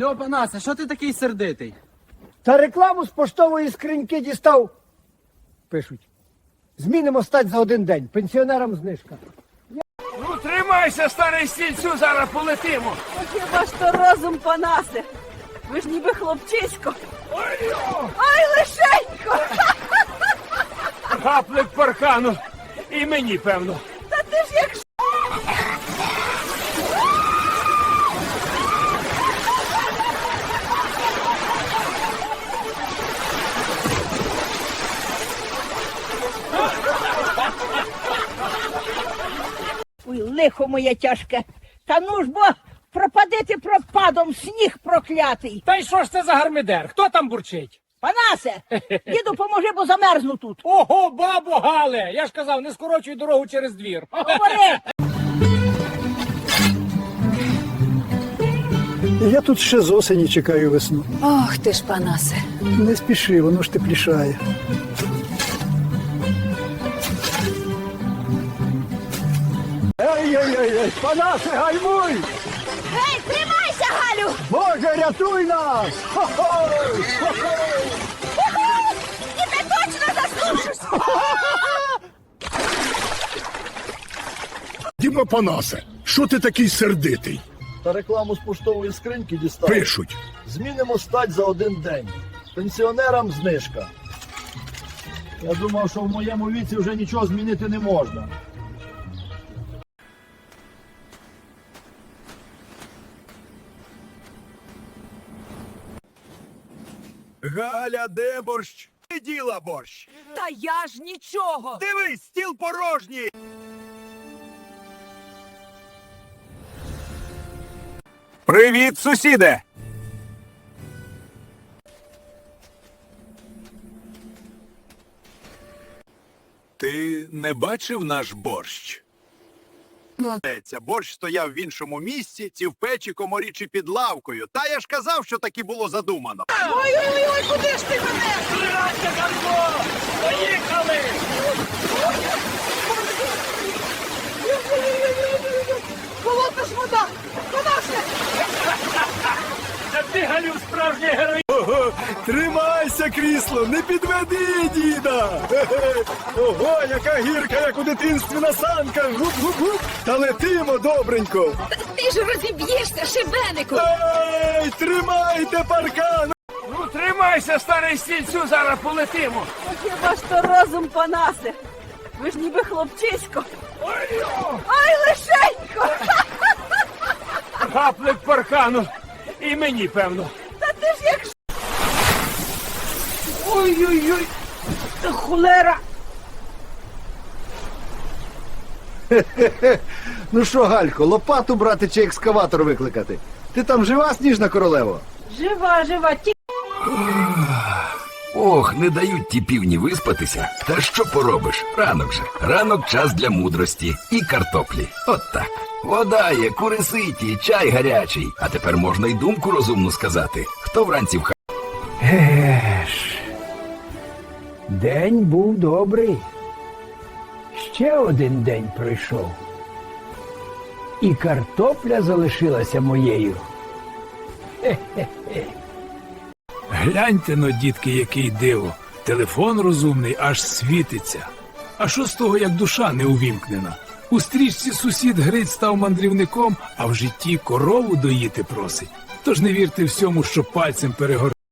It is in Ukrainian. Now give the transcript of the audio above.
Йо, Панасе, що ти такий сердитий? Та рекламу з поштової скриньки дістав. Пишуть. Змінимо стать за один день. Пенсіонерам знижка. Ну, тримайся, старий стільцю, зараз полетимо. Хіба ж то розум, панасе? Ви ж ніби хлопчисько. Ой, Ай, лишенько! гаплик паркану. І мені, певно. Та ти ж як ж- Ой, лихо моє тяжке. Та ну ж бо пропадити пропадом сніг проклятий. Та й що ж це за гармидер? Хто там бурчить? Панасе, діду, поможи, бо замерзну тут. Ого, бабо Гале! Я ж казав, не скорочуй дорогу через двір. Говори. Я тут ще з осені чекаю весну. Ох ти ж, панасе. Не спіши, воно ж теплішає. Ей-ей-ей, панасе, гальмуй! Гей, тримайся, Галю! Боже, рятуй нас! І ти точно заслужиш! Діма Панасе, що ти такий сердитий? Та рекламу з поштової скриньки дістав. Пишуть. Змінимо стать за один день. Пенсіонерам знижка. Я думав, що в моєму віці вже нічого змінити не можна. Галя, де борщ? Ти діла борщ. Та я ж нічого! Дивись, стіл порожній. Привіт, сусіде. Ти не бачив наш борщ? Це борщ стояв в іншому місці, ці в печі, коморі чи під лавкою. Та я ж казав, що так і було задумано. Ой-ой-ой, куди ж ти мене? Поїхали! Холодна ж вода! Панасе! Та ти, Галю, справжній герой. Тримайся, крісло, не підведи, діда! Ого, яка гірка, як у дитинстві на санках! Гуп-гуп-гуп! Та летимо добренько! Ти ж розіб'єшся, шибенику. Ей, тримайте паркан! Ну, тримайся, старий стільцю, зараз полетимо. Хіба ж то розум, панасе? Ви ж ніби хлопчисько. Ой, Ай, лишенько! гаплик паркану. І мені, певно. Ой-ой-ой! Та холера! Ну що, Галько, лопату брати чи екскаватор викликати? Ти там жива, сніжна королево? Жива, жива, ті... Ох, не дають ті півні виспатися. Та що поробиш? Ранок же. Ранок час для мудрості і картоплі. От так. Вода є, кури ситі, чай гарячий. А тепер можна й думку розумну сказати. Хто вранці в ха... Еш. День був добрий. Ще один день пройшов. І картопля залишилася моєю. Гляньте но, дітки, який диво. Телефон розумний аж світиться. А що з того, як душа не увімкнена? У стрічці сусід Гриць став мандрівником, а в житті корову доїти просить. Тож не вірте всьому, що пальцем перегор.